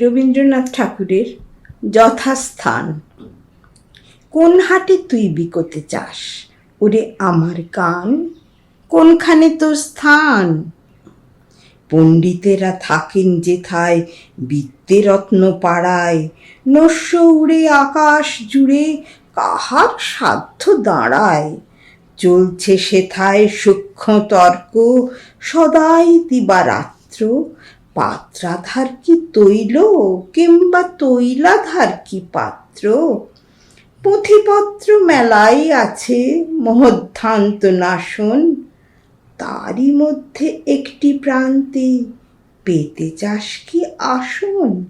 রবীন্দ্রনাথ ঠাকুরের যথাস্থান। কোন হাটে তুই বিকোতে চাস? ওরে আমার কান, কোনখানে তোর স্থান? পণ্ডিতেরা থাকেন যেথায়, বিদ্যেরত্ন পাড়ায়। নস্য উড়ে, আকাশ জুড়ে কাহার সাধ্য দাঁড়ায়? চলছে সেথায় সূক্ষ্ম তর্ক, সদাই দিবারাত্র পাত্রাধার কি তৈল, কিংবা তৈলাধার কি পাত্র? পুঁথিপত্র মেলাই আছে মহধ্যান্ত নাশন। তারই মধ্যে একটি প্রান্তে পেতে চাস কি আসন?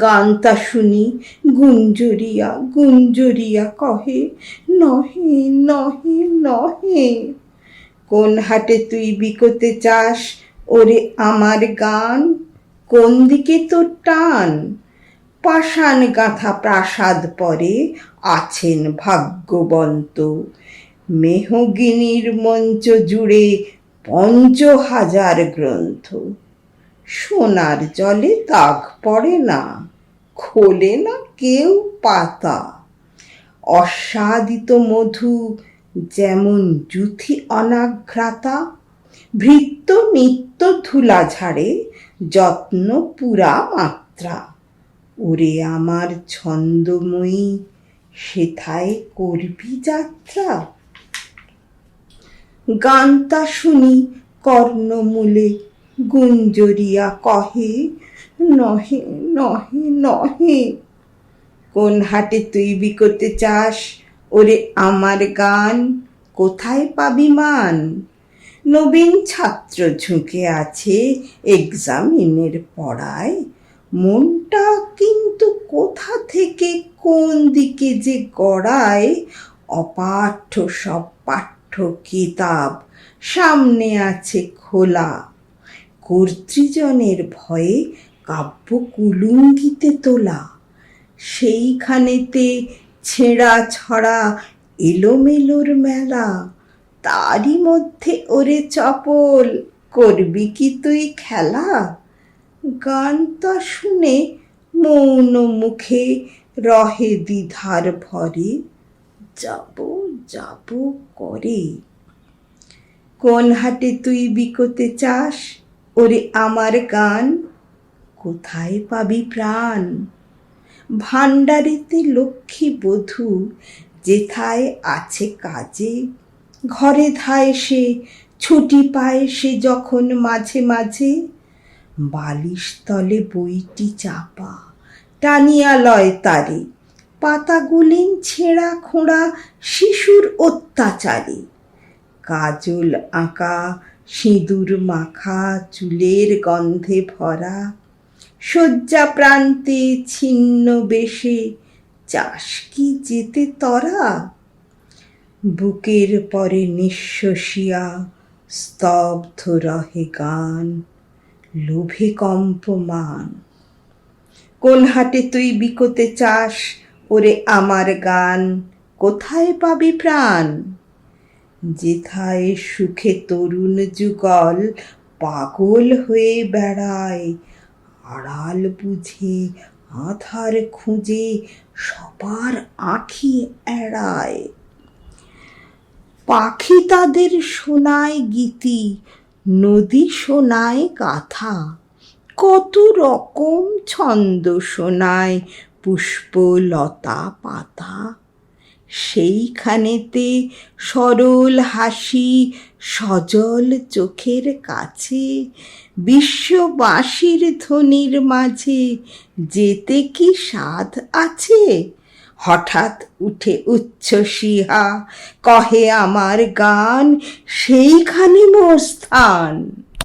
গানটা শুনি গুঞ্জরিয়া গুঞ্জরিয়া কহে, নহে নহে নহে। কোন হাটে তুই বিকোতে চাস ওরে আমার গান, কোন দিকে তোর টান? পাষাণ গাঁথা প্রাসাদ পরে আছেন ভাগ্যবন্ত। মেহগিনির মঞ্চ জুড়ে পঞ্চ হাজার গ্রন্থ। সোনার জলে দাগ পড়ে না, খোলে না কেউ পাতা। অস্বাদিত মধু যেমন জুথি অনাঘ্রাতা ভৃত্য নিত্য ধুলা ঝাড়ে যত্ন পুরা মাত্রা। ওরে আমার ছন্দময়ী, সেথায় করবি যাত্রা? গানটা শুনি কর্ণমূলে, গুঞ্জরিয়া কহে, নহে নহে নহে। কোন হাটে তুই বিকোতে চাস? ওরে আমার গান, কোথায় পাবি মান? নবীন ছাত্র ঝুঁকে আছে এক্সামিনের পড়ায়। মনটা কিন্তু কোথা থেকে কোন দিকে যে গড়ায়, অপাঠ্য সব পাঠ্য কিতাব সামনে আছে খোলা। কর্তৃজনের ভয়ে কাব্য কুলুঙ্গিতে তোলা। সেইখানেতে ছেঁড়া ছড়া এলোমেলোর মেলা। তারই মধ্যে ওরে চপল করবি কি তুই খেলা? গান গানটা শুনে মৌন মুখে রহে দ্বিধার ভরে। যাব যাব করে। কোন হাটে তুই বিকোতে চাস? ওরে আমার গান কোথায় পাবি প্রাণ? ভাণ্ডারেতে লক্ষ্মী বধূ যেথায় আছে কাজে ঘরে ধায় সে, ছুটি পায় সে যখন মাঝে মাঝে। বালিশ তলে বইটি চাপা, টানিয়া লয় তারে। পাতাগুলিন ছেঁড়া খোঁড়া শিশুর অত্যাচারে। কাজল আঁকা, সিঁদুর মাখা, চুলের গন্ধে ভরা। শয্যা প্রান্তে ছিন্ন বেশে, চাস কি যেতে তরা? বুকের পরে নিঃশ্বসিয়া স্তব্ধ রহে গান, লোভে কম্পমান। কোন হাটে তুই বিকোতে চাস ওরে আমার গান, কোথায় পাবি প্রাণ? যেথায় সুখে তরুণ যুগল পাগল হয়ে বেড়ায়, আড়াল বুঝে আধার খুঁজে সবার আঁখি এড়ায়। পাখি তাদের শোনায় গীতি, নদী শোনায় গাথা। কত রকম ছন্দ শোনায় পুষ্প লতা পাতা। সেইখানেতে সরল হাসি সজল চোখের কাছে, বিশ্ববাসীর ধ্বনির মাঝে যেতে কি সাধ আছে? হঠাৎ উঠে উচ্ছ্বসিহা কহে আমার গান সেইখানে মোর স্থান।